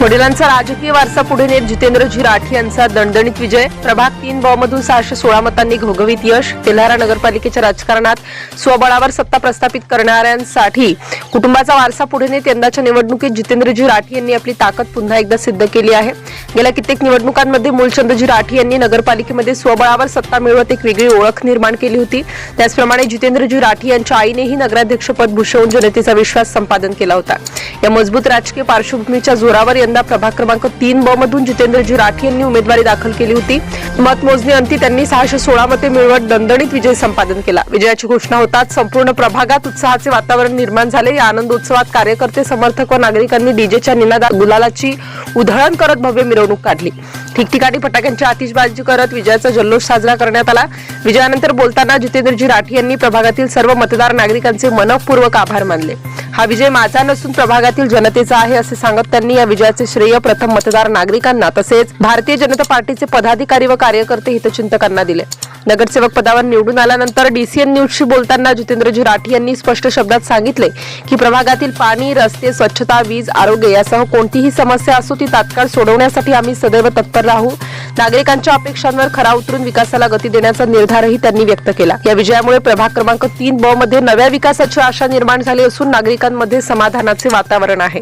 वडिलांचा राजकीय वारसा पुढे नेत जितेंद्रजी राठी यांचा दणदणीत विजय. प्रभाग तीन बॉमधून सहाशे सोळा मतांनी घोघवीत यश. तेल्हारा नगरपालिकेच्या राजकारणात स्वबळावर सत्ता प्रस्थापित करणाऱ्यांसाठी कुटुंबाचा वारसा पुढे नेत यंदाच्या निवडणुकीत जितेंद्रजी राठी यांनी आपली ताकद पुन्हा एकदा सिद्ध केली आहे. गेल्या कित्येक निवडणुकांमध्ये मूलचंदजी राठी यांनी नगरपालिकेमध्ये स्वबळावर सत्ता मिळवत एक वेगळी ओळख निर्माण केली होती. त्याचप्रमाणे जितेंद्रजी राठी यांच्या आईनेही नगराध्यक्षपद भूषवून जनतेचा विश्वास संपादन केला होता. या मजबूत राजकीय पार्श्वभूमीच्या जोरावर यंदा प्रभाग क्रमांक तीन ब मधून जितेंद्रजी राठी यांनी उमेदवारी दाखल केली होती. मतमोजणी अंती त्यांनी सहाशे सोळा मते मिळवत दणदणीत विजय संपादन केला. विजयाची घोषणा होताच संपूर्ण प्रभागात उत्साहाचे वातावरण निर्माण झाले. या आनंदोत्सवात कार्यकर्ते समर्थक व नागरिकांनी डीजेच्या निनादात गुलालाची उधळण करत भव्य मिरवणूक काढली. ठिकठिकाणी फटाक्यांची आतिषबाजी करत विजयाचा जल्लोष साजरा करण्यात आला. विजयानंतर बोलताना जितेंद्रजी राठी यांनी प्रभागातील सर्व मतदार नागरिकांचे मनपूर्वक आभार मानले. हा विजय माझा नसून प्रभागातील जनतेचा आहे असे सांगत त्यांनी या विजयाचे श्रेय प्रथम मतदार नागरिकांना तसेच भारतीय जनता पार्टीचे पदाधिकारी व कार्यकर्ते हितचिंतकांना दिले. नगरसेवक पदावर निवडून आल्यानंतर डीसीएन न्यूजशी बोलताना जितेंद्रजी राठी यांनी स्पष्ट शब्दात सांगितले की प्रभागातील पाणी रस्ते स्वच्छता वीज आरोग्य यासह कोणतीही समस्या असो ती तात्काळ सोडवण्यासाठी आम्ही सदैव तत्पर राहू. नागरिकांच्या अपेक्षांवर खरा उतरून विकासाला गती देण्याचा निर्धारही त्यांनी व्यक्त केला. या विजयामुळे प्रभाग क्रमांक तीन ब मध्ये नव्या विकासाची आशा निर्माण झाली असून नागरिकांमध्ये समाधानाचे वातावरण आहे.